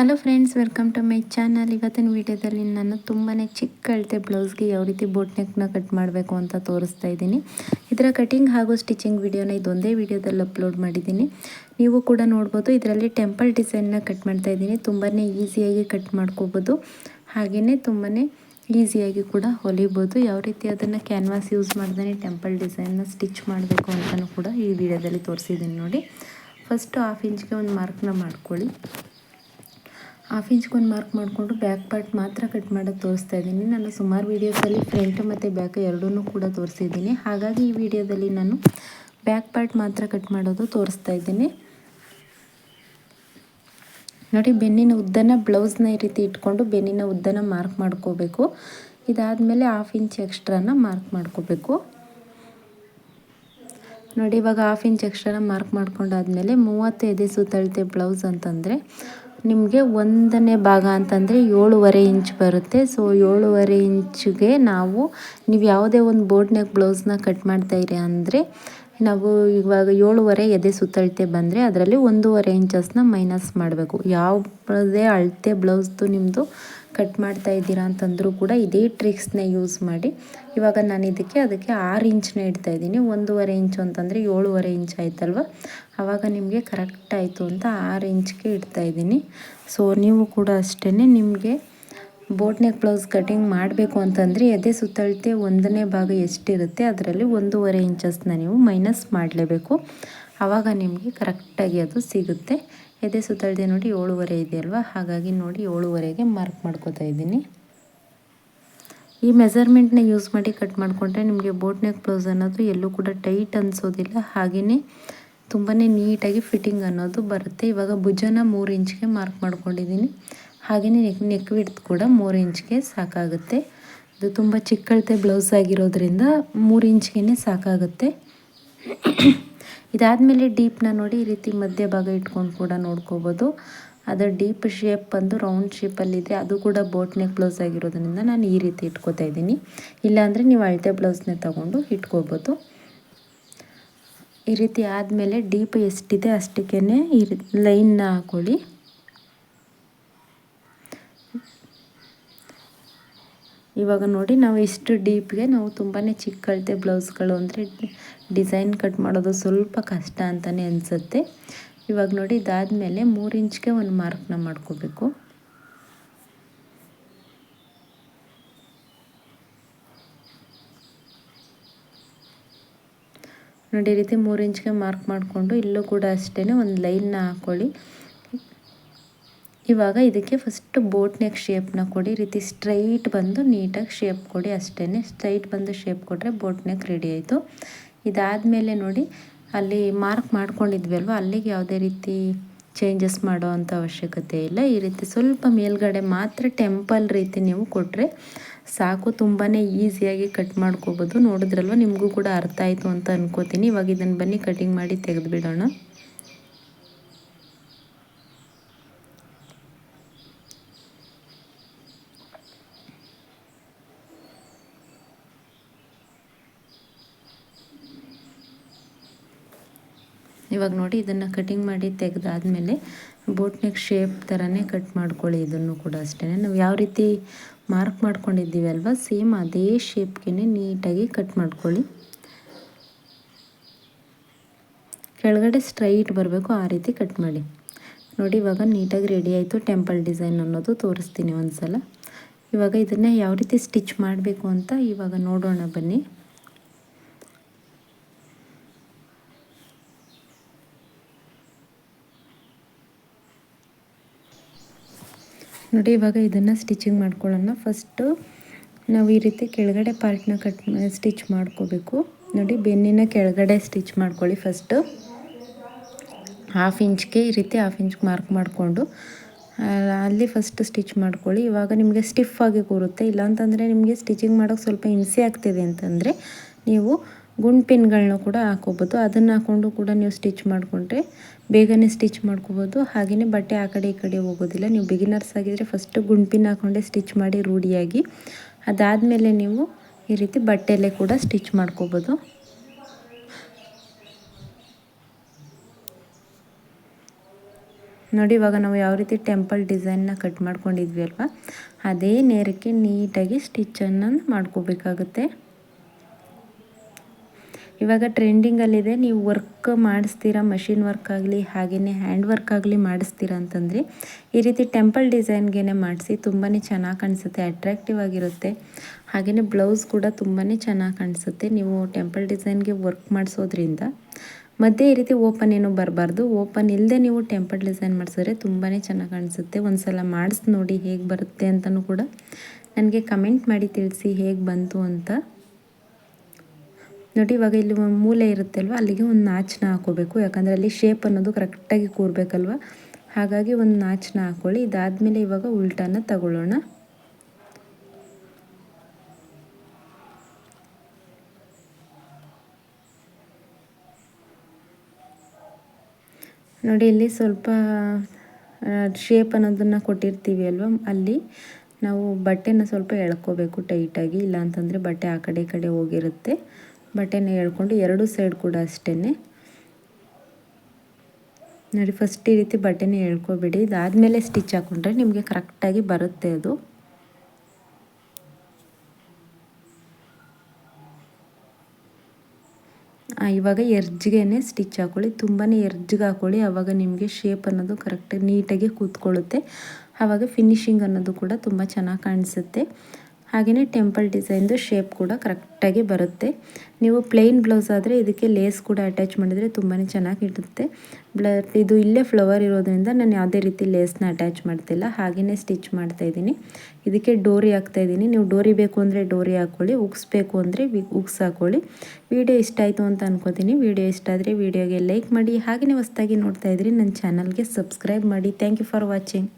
Hello friends welcome to my channel ಇವತ್ತಿನ ವಿಡಿಯೋದಲ್ಲಿ ನಾನು ತುಂಬಾ ಚಿಕ್ಕ ಅಳತೆ ಬ್ಲೌಸ್ಗೆ ಯಾವ ರೀತಿ ಬೋಟ್ ನೆಕ್ನ ಕಟ್ ಮಾಡಬೇಕು ಅಂತ ತೋರಿಸ್ತಾ ಇದ್ದೀನಿ. ಇದರ ಕಟಿಂಗ್ ಹಾಗೂ ಸ್ಟಿಚಿಂಗ್ ವಿಡಿಯೋನ ಇದೊಂದೇ ವಿಡಿಯೋದಲ್ಲಿ ಅಪ್ಲೋಡ್ ಮಾಡಿದ್ದೀನಿ. ನೀವು ಕೂಡ ನೋಡ್ಬೋದು, ಇದರಲ್ಲಿ ಟೆಂಪಲ್ ಡಿಸೈನ್ನ ಕಟ್ ಮಾಡ್ತಾ ಇದ್ದೀನಿ. ತುಂಬಾ ಈಸಿಯಾಗಿ ಕಟ್ ಮಾಡ್ಕೋಬೋದು. ಹಾಗೆಯೇ ತುಂಬಾ ಈಸಿಯಾಗಿ ಕೂಡ ಹೊಲಿಬೋದು. ಯಾವ ರೀತಿ ಅದನ್ನು ಕ್ಯಾನ್ವಾಸ್ ಯೂಸ್ ಮಾಡ್ದೇ ಟೆಂಪಲ್ ಡಿಸೈನ್ನ ಸ್ಟಿಚ್ ಮಾಡಬೇಕು ಅಂತಲೂ ಕೂಡ ಈ ವಿಡಿಯೋದಲ್ಲಿ ತೋರಿಸಿದ್ದೀನಿ ನೋಡಿ. ಫಸ್ಟು ಹಾಫ್ ಇಂಚ್ಗೆ ಒಂದು ಮಾರ್ಕ್ನ ಮಾಡ್ಕೊಳ್ಳಿ. ಹಾಫ್ ಇಂಚ್ಗೊಂದು ಮಾರ್ಕ್ ಮಾಡಿಕೊಂಡು ಬ್ಯಾಕ್ ಪಾರ್ಟ್ ಮಾತ್ರ ಕಟ್ ಮಾಡೋದು ತೋರಿಸ್ತಾ ಇದ್ದೀನಿ. ನಾನು ಸುಮಾರು ವೀಡಿಯೋಸಲ್ಲಿ ಫ್ರಂಟ್ ಮತ್ತು ಬ್ಯಾಕ್ ಎರಡೂ ಕೂಡ ತೋರಿಸಿದ್ದೀನಿ. ಹಾಗಾಗಿ ಈ ವಿಡಿಯೋದಲ್ಲಿ ನಾನು ಬ್ಯಾಕ್ ಪಾರ್ಟ್ ಮಾತ್ರ ಕಟ್ ಮಾಡೋದು ತೋರಿಸ್ತಾ ಇದ್ದೀನಿ. ನೋಡಿ, ಬೆನ್ನಿನ ಉದ್ದನ ಬ್ಲೌಸ್ನ ಈ ರೀತಿ ಇಟ್ಕೊಂಡು ಬೆನ್ನಿನ ಉದ್ದನ ಮಾರ್ಕ್ ಮಾಡ್ಕೋಬೇಕು. ಇದಾದಮೇಲೆ ಹಾಫ್ ಇಂಚ್ ಎಕ್ಸ್ಟ್ರಾನ ಮಾರ್ಕ್ ಮಾಡ್ಕೋಬೇಕು. ನೋಡಿ, ಇವಾಗ ಹಾಫ್ ಇಂಚ್ ಎಕ್ಸ್ಟ್ರಾನ ಮಾರ್ಕ್ ಮಾಡ್ಕೊಂಡಾದ್ಮೇಲೆ ಮೂವತ್ತು ಎದೆ ಸುತ್ತಳತೆ ಬ್ಲೌಸ್ ಅಂತಂದರೆ ನಿಮಗೆ ಒಂದನೇ ಭಾಗ ಅಂತಂದರೆ ಏಳುವರೆ ಇಂಚ್ ಬರುತ್ತೆ. ಸೊ ಏಳುವರೆ ಇಂಚಿಗೆ ನಾವು, ನೀವು ಯಾವುದೇ ಒಂದು ಬೋರ್ಡ್ನಾಗ ನೆಕ್ ಬ್ಲೌಸ್ನ ಕಟ್ ಮಾಡ್ತಾಯಿರಿ ಅಂದರೆ, ನಾವು ಇವಾಗ ಏಳುವರೆ ಎದೆ ಸುತ್ತಳತೆ ಬಂದರೆ ಅದರಲ್ಲಿ ಒಂದೂವರೆ ಇಂಚಸ್ನ ಮೈನಸ್ ಮಾಡಬೇಕು. ಯಾವುದೇ ಅಳತೆ ಬ್ಲೌಸ್ದು ನಿಮ್ಮದು ಕಟ್ ಮಾಡ್ತಾ ಇದ್ದೀರಾ ಅಂತಂದರೂ ಕೂಡ ಇದೇ ಟ್ರಿಕ್ಸ್ನ ಯೂಸ್ ಮಾಡಿ. ಇವಾಗ ನಾನು ಇದಕ್ಕೆ ಅದಕ್ಕೆ ಆರು ಇಂಚ್ನ ಇಡ್ತಾ ಇದ್ದೀನಿ. ಒಂದೂವರೆ ಇಂಚು ಅಂತಂದರೆ ಏಳುವರೆ ಇಂಚ್ ಆಯ್ತಲ್ವ? ಆವಾಗ ನಿಮಗೆ ಕರೆಕ್ಟ್ ಆಯಿತು ಅಂತ ಆರು ಇಂಚ್ಗೆ ಇಡ್ತಾ ಇದ್ದೀನಿ. ಸೊ ನೀವು ಕೂಡ ಅಷ್ಟೇ ನಿಮಗೆ ಬೋಟ್ ನೆಕ್ ಬ್ಲೌಸ್ ಕಟಿಂಗ್ ಮಾಡಬೇಕು ಅಂತಂದರೆ ಎದೆ ಸುತ್ತಳತೆ ಒಂದನೇ ಭಾಗ ಎಷ್ಟಿರುತ್ತೆ ಅದರಲ್ಲಿ ಒಂದೂವರೆ ಇಂಚಸ್ನ ನೀವು ಮೈನಸ್ ಮಾಡಲೇಬೇಕು. ಆವಾಗ ನಿಮಗೆ ಕರೆಕ್ಟಾಗಿ ಅದು ಸಿಗುತ್ತೆ. ಎದೆ ಸುತ್ತಳತೆ ನೋಡಿ ಏಳುವರೆ ಅಲ್ವಾ ಹಾಗಾಗಿ ನೋಡಿ ಏಳುವರೆಗೆ ಮಾರ್ಕ್ ಮಾಡ್ಕೋತಾ ಇದ್ದೀನಿ. ಈ ಮೆಸರ್ಮೆಂಟ್ನ ಯೂಸ್ ಮಾಡಿ ಕಟ್ ಮಾಡಿಕೊಂಡ್ರೆ ನಿಮಗೆ ಬೋಟ್ ನೆಕ್ ಬ್ಲೌಸ್ ಅನ್ನೋದು ಎಲ್ಲೂ ಕೂಡ ಟೈಟ್ ಅನಿಸೋದಿಲ್ಲ. ಹಾಗೆಯೇ ತುಂಬಾ ನೀಟಾಗಿ ಫಿಟ್ಟಿಂಗ್ ಅನ್ನೋದು ಬರುತ್ತೆ. ಇವಾಗ ಭುಜನ ಮೂರು ಇಂಚ್ಗೆ ಮಾರ್ಕ್ ಮಾಡ್ಕೊಂಡಿದ್ದೀನಿ. ಹಾಗೆಯೇ ನೆಕ್ ನೆಕ್ ವಿಡ್ತ್ ಕೂಡ ಮೂರು ಇಂಚ್ಗೆ ಸಾಕಾಗುತ್ತೆ. ಇದು ತುಂಬ ಚಿಕ್ಕಳತೆ ಬ್ಲೌಸ್ ಆಗಿರೋದ್ರಿಂದ ಮೂರು ಇಂಚ್ಗೆ ಸಾಕಾಗುತ್ತೆ. ಇದಾದಮೇಲೆ ಡೀಪ್ನ ನೋಡಿ ಈ ರೀತಿ ಮಧ್ಯ ಭಾಗ ಇಟ್ಕೊಂಡು ಕೂಡ ನೋಡ್ಕೋಬೋದು. ಅದು ಡೀಪ್ ಶೇಪ್ ಬಂದು ರೌಂಡ್ ಶೇಪಲ್ಲಿದೆ ಅದು ಕೂಡ ಬೋಟ್ ಬ್ಲೌಸ್ ಆಗಿರೋದ್ರಿಂದ ನಾನು ಈ ರೀತಿ ಇಟ್ಕೋತಾ ಇದ್ದೀನಿ. ಇಲ್ಲಾಂದರೆ ನೀವು ಅಳತೆ ಬ್ಲೌಸ್ನೇ ತೊಗೊಂಡು ಇಟ್ಕೋಬೋದು. ಈ ರೀತಿ ಆದಮೇಲೆ ಡೀಪ್ ಎಷ್ಟಿದೆ ಅಷ್ಟಕ್ಕೇ ಈ ಲೈನ್ನ ಹಾಕೊಳ್ಳಿ. ಇವಾಗ ನೋಡಿ ನಾವು ಇಷ್ಟು ಡೀಪ್ಗೆ ನಾವು ತುಂಬಾ ಚಿಕ್ಕ ಅಳತೆ ಬ್ಲೌಸ್ಗಳು ಅಂದರೆ ಡಿಸೈನ್ ಕಟ್ ಮಾಡೋದು ಸ್ವಲ್ಪ ಕಷ್ಟ ಅಂತಲೇ ಅನಿಸುತ್ತೆ. ಇವಾಗ ನೋಡಿ ಇದಾದಮೇಲೆ ಮೂರು ಇಂಚ್ಗೆ ಒಂದು ಮಾರ್ಕ್ನ ಮಾಡ್ಕೋಬೇಕು. ನೋಡಿ ರೀತಿ ಮೂರು ಇಂಚ್ಗೆ ಮಾರ್ಕ್ ಮಾಡಿಕೊಂಡು ಇಲ್ಲೂ ಕೂಡ ಅಷ್ಟೇ ಒಂದು ಲೈನ್ನ ಹಾಕ್ಕೊಳ್ಳಿ ಇವಾಗ ಇದಕ್ಕೆ ಫಸ್ಟ್ ಬೋಟ್ ನೆಕ್ ಶೇಪ್ನ ಕೊಡಿ ರೀತಿ ಸ್ಟ್ರೈಟ್ ಬಂದು ನೀಟಾಗಿ ಶೇಪ್ ಕೊಡಿ ಅಷ್ಟೇ ಸ್ಟ್ರೈಟ್ ಬಂದು ಶೇಪ್ ಕೊಟ್ಟರೆ ಬೋಟ್ ನೆಕ್ ರೆಡಿ ಆಯಿತು. ಇದಾದಮೇಲೆ ನೋಡಿ, ಅಲ್ಲಿ ಮಾರ್ಕ್ ಮಾಡ್ಕೊಂಡಿದ್ವಿ ಅಲ್ವ ಅಲ್ಲಿಗೆ ಯಾವುದೇ ರೀತಿ ಚೇಂಜಸ್ ಮಾಡೋ ಅಂಥ ಅವಶ್ಯಕತೆ ಇಲ್ಲ. ಈ ರೀತಿ ಸ್ವಲ್ಪ ಮೇಲ್ಗಡೆ ಮಾತ್ರ ಟೆಂಪಲ್ ರೀತಿ ನೀವು ಕೊಟ್ಟರೆ ಸಾಕು ತುಂಬಾ ಈಸಿಯಾಗಿ ಕಟ್ ಮಾಡ್ಕೋಬೋದು. ನೋಡಿದ್ರಲ್ವ, ನಿಮಗೂ ಕೂಡ ಅರ್ಥ ಆಯಿತು ಅಂತ ಅನ್ಕೋತೀನಿ. ಇವಾಗ ಇದನ್ನು ಬನ್ನಿ ಕಟಿಂಗ್ ಮಾಡಿ ತೆಗೆದುಬಿಡೋಣ. ಇವಾಗ ನೋಡಿ ಇದನ್ನು ಕಟಿಂಗ್ ಮಾಡಿ ತೆಗೆದಾದ್ಮೇಲೆ ಬೋಟ್ ನೆಕ್ ಶೇಪ್ ಥರನೇ ಕಟ್ ಮಾಡ್ಕೊಳ್ಳಿ ಇದನ್ನು ಕೂಡ ಅಷ್ಟೇ ನಾವು ಯಾವ ರೀತಿ ಮಾರ್ಕ್ ಮಾಡ್ಕೊಂಡಿದ್ದೀವಿ ಅಲ್ವಾ ಸೇಮ್ ಅದೇ ಶೇಪ್ಗೆ ನೀಟಾಗಿ ಕಟ್ ಮಾಡ್ಕೊಳ್ಳಿ. ಕೆಳಗಡೆ ಸ್ಟ್ರೈಟ್ ಬರಬೇಕು, ಆ ರೀತಿ ಕಟ್ ಮಾಡಿ. ನೋಡಿ ಇವಾಗ ನೀಟಾಗಿ ರೆಡಿ ಆಯಿತು ಟೆಂಪಲ್ ಡಿಸೈನ್ ಅನ್ನೋದು ತೋರಿಸ್ತೀನಿ ಒಂದು ಸಲ ಇವಾಗ ಇದನ್ನು ಯಾವ ರೀತಿ ಸ್ಟಿಚ್ ಮಾಡಬೇಕು ಅಂತ ಇವಾಗ ನೋಡೋಣ ಬನ್ನಿ. ನೋಡಿ, ಇವಾಗ ಇದನ್ನು ಸ್ಟಿಚಿಂಗ್ ಮಾಡ್ಕೊಳ್ಳೋಣ. ಫಸ್ಟು ನಾವು ಈ ರೀತಿ ಕೆಳಗಡೆ ಪಾರ್ಟ್ನ ಕಟ್ ಸ್ಟಿಚ್ ಮಾಡ್ಕೋಬೇಕು. ನೋಡಿ, ಬೆನ್ನಿನ ಕೆಳಗಡೆ ಸ್ಟಿಚ್ ಮಾಡ್ಕೊಳ್ಳಿ ಫಸ್ಟು ಹಾಫ್ ಇಂಚ್ಗೆ ಈ ರೀತಿ ಹಾಫ್ ಇಂಚ್ಗೆ ಮಾರ್ಕ್ ಮಾಡಿಕೊಂಡು ಅಲ್ಲಿ ಫಸ್ಟ್ ಸ್ಟಿಚ್ ಮಾಡ್ಕೊಳ್ಳಿ. ಇವಾಗ ನಿಮಗೆ ಸ್ಟಿಫ್ ಆಗಿ ಕೂರುತ್ತೆ. ಇಲ್ಲಾಂತಂದರೆ ನಿಮಗೆ ಸ್ಟಿಚಿಂಗ್ ಮಾಡೋಕ್ಕೆ ಸ್ವಲ್ಪ ಹಿಂಸೆ ಆಗ್ತಿದೆ ಅಂತಂದರೆ, ನೀವು ಗುಂಡ್ ಪಿನ್ಗಳನ್ನ ಕೂಡ ಹಾಕೋಬೋದು. ಅದನ್ನು ಹಾಕ್ಕೊಂಡು ಕೂಡ ನೀವು ಸ್ಟಿಚ್ ಮಾಡಿಕೊಂಡ್ರೆ ಬೇಗನೆ ಸ್ಟಿಚ್ ಮಾಡ್ಕೋಬೋದು. ಹಾಗೆಯೇ ಬಟ್ಟೆ ಆ ಕಡೆ ಈ ಕಡೆ ಹೋಗೋದಿಲ್ಲ. ನೀವು ಬಿಗಿನರ್ಸ್ ಆಗಿದ್ದರೆ ಫಸ್ಟು ಗುಂಡ್ ಪಿನ್ ಹಾಕ್ಕೊಂಡೆ ಸ್ಟಿಚ್ ಮಾಡಿ ರೂಢಿಯಾಗಿ. ಅದಾದಮೇಲೆ ನೀವು ಈ ರೀತಿ ಬಟ್ಟೆಯಲ್ಲೇ ಕೂಡ ಸ್ಟಿಚ್ ಮಾಡ್ಕೋಬೋದು. ನೋಡಿ ಇವಾಗ ನಾವು ಯಾವ ರೀತಿ ಟೆಂಪಲ್ ಡಿಸೈನ್ನ ಕಟ್ ಮಾಡ್ಕೊಂಡಿದ್ವಿ ಅಲ್ವಾ? ಅದೇ ನೇರಕ್ಕೆ ನೀಟಾಗಿ ಸ್ಟಿಚ್ಚನ್ನು ಮಾಡ್ಕೋಬೇಕಾಗುತ್ತೆ. ಇವಾಗ ಟ್ರೆಂಡಿಂಗಲ್ಲಿದೆ, ನೀವು ವರ್ಕ್ ಮಾಡಿಸ್ತೀರಾ, ಮಷಿನ್ ವರ್ಕ್ ಆಗಲಿ ಹಾಗೆಯೇ ಹ್ಯಾಂಡ್ ವರ್ಕ್ ಆಗಲಿ ಮಾಡಿಸ್ತೀರಾ ಅಂತಂದರೆ, ಈ ರೀತಿ ಟೆಂಪಲ್ ಡಿಸೈನ್ಗೆ ಮಾಡಿಸಿ ತುಂಬಾ ಚೆನ್ನಾಗಿ ಕಾಣಿಸುತ್ತೆ ಅಟ್ರಾಕ್ಟಿವ್ ಆಗಿರುತ್ತೆ. ಹಾಗೆಯೇ ಬ್ಲೌಸ್ ಕೂಡ ತುಂಬಾ ಚೆನ್ನಾಗಿ ಕಾಣಿಸುತ್ತೆ, ನೀವು ಟೆಂಪಲ್ ಡಿಸೈನ್ಗೆ ವರ್ಕ್ ಮಾಡಿಸೋದ್ರಿಂದ. ಮಧ್ಯೆ ಈ ರೀತಿ ಓಪನ್ ಏನೂ ಬರಬಾರ್ದು, ಓಪನ್ ಇಲ್ಲದೆ ನೀವು ಟೆಂಪಲ್ ಡಿಸೈನ್ ಮಾಡಿಸಿದ್ರೆ ತುಂಬಾ ಚೆನ್ನಾಗಿ ಕಾಣಿಸುತ್ತೆ. ಒಂದು ಸಲ ಮಾಡಿಸಿ ನೋಡಿ ಹೇಗೆ ಬರುತ್ತೆ ಅಂತಲೂ ಕೂಡ ನನಗೆ ಕಮೆಂಟ್ ಮಾಡಿ ತಿಳಿಸಿ ಹೇಗೆ ಬಂತು ಅಂತ. ನೋಡಿ, ಇವಾಗ ಇಲ್ಲಿ ಮೂಲೆ ಇರುತ್ತೆ ಅಲ್ವ ಅಲ್ಲಿಗೆ ಒಂದು ನಾಚನ ಹಾಕೋಬೇಕು. ಯಾಕಂದರೆ ಅಲ್ಲಿ ಶೇಪ್ ಅನ್ನೋದು ಕರೆಕ್ಟಾಗಿ ಕೂರಬೇಕಲ್ವ? ಹಾಗಾಗಿ ಒಂದು ನಾಚನ ಹಾಕ್ಕೊಳ್ಳಿ ಇದಾದಮೇಲೆ ಇವಾಗ ಉಲ್ಟಾನ ತಗೊಳ್ಳೋಣ. ನೋಡಿ, ಇಲ್ಲಿ ಸ್ವಲ್ಪ ಶೇಪ್ ಅನ್ನೋದನ್ನು ಕೊಟ್ಟಿರ್ತೀವಿ ಅಲ್ವಾ? ಅಲ್ಲಿ ನಾವು ಬಟ್ಟೆನ ಸ್ವಲ್ಪ ಎಳ್ಕೋಬೇಕು ಟೈಟಾಗಿ ಇಲ್ಲ ಅಂತಂದರೆ ಬಟ್ಟೆ ಆ ಕಡೆ ಕಡೆ ಹೋಗಿರುತ್ತೆ. ಬಟ್ಟೆನ ಎಳ್ಕೊಂಡು ಎರಡು ಸೈಡ್ ಕೂಡ ಅಷ್ಟೇ ನೋಡಿ ಫಸ್ಟ್ ಈ ರೀತಿ ಬಟ್ಟೆನ ಎಳ್ಕೊಬೇಡಿ. ಇದಾದಮೇಲೆ ಸ್ಟಿಚ್ ಹಾಕ್ಕೊಂಡ್ರೆ ನಿಮಗೆ ಕರೆಕ್ಟಾಗಿ ಬರುತ್ತೆ ಅದು. ಇವಾಗ ಎರ್ಜ್ಗೆ ಸ್ಟಿಚ್ ಹಾಕ್ಕೊಳ್ಳಿ ತುಂಬಾ ಎರ್ಜ್ಗೆ ಹಾಕ್ಕೊಳ್ಳಿ ಆವಾಗ ನಿಮಗೆ ಶೇಪ್ ಅನ್ನೋದು ಕರೆಕ್ಟಾಗಿ ನೀಟಾಗಿ ಕೂತ್ಕೊಳ್ಳುತ್ತೆ. ಆವಾಗ ಫಿನಿಶಿಂಗ್ ಅನ್ನೋದು ಕೂಡ ತುಂಬ ಚೆನ್ನಾಗಿ ಕಾಣಿಸುತ್ತೆ. ಹಾಗೆಯೇ ಟೆಂಪಲ್ ಡಿಸೈನ್ದು ಶೇಪ್ ಕೂಡ ಕರೆಕ್ಟಾಗಿ ಬರುತ್ತೆ. ನೀವು ಪ್ಲೇನ್ ಬ್ಲೌಸ್ ಆದರೆ ಇದಕ್ಕೆ ಲೇಸ್ ಕೂಡ ಅಟ್ಯಾಚ್ ಮಾಡಿದರೆ ತುಂಬಾ ಚೆನ್ನಾಗಿರುತ್ತೆ ಬ್ಲ ಇದು ಇಲ್ಲೇ ಫ್ಲವರ್ ಇರೋದ್ರಿಂದ ನಾನು ಯಾವುದೇ ರೀತಿ ಲೇಸ್ನ ಅಟ್ಯಾಚ್ ಮಾಡ್ತಿಲ್ಲ. ಹಾಗೆಯೇ ಸ್ಟಿಚ್ ಮಾಡ್ತಾ ಇದ್ದೀನಿ. ಇದಕ್ಕೆ ಡೋರಿ ಹಾಕ್ತಾ ಇದ್ದೀನಿ. ನೀವು ಡೋರಿ ಬೇಕು ಅಂದರೆ ಡೋರಿ ಹಾಕ್ಕೊಳ್ಳಿ ಉಗ್ಸ್ಬೇಕು ಅಂದರೆ ಉಗ್ಸ್ ಹಾಕ್ಕೊಳ್ಳಿ ವಿಡಿಯೋ ಇಷ್ಟ ಆಯಿತು ಅಂತ ಅನ್ಕೋತೀನಿ. ವಿಡಿಯೋ ಇಷ್ಟ ಆದರೆ ವಿಡಿಯೋಗೆ ಲೈಕ್ ಮಾಡಿ, ಹಾಗೆಯೇ ಹೊಸದಾಗಿ ನೋಡ್ತಾ ಇದ್ರಿ ನನ್ನ ಚಾನಲ್ಗೆ ಸಬ್ಸ್ಕ್ರೈಬ್ ಮಾಡಿ. Thank you for watching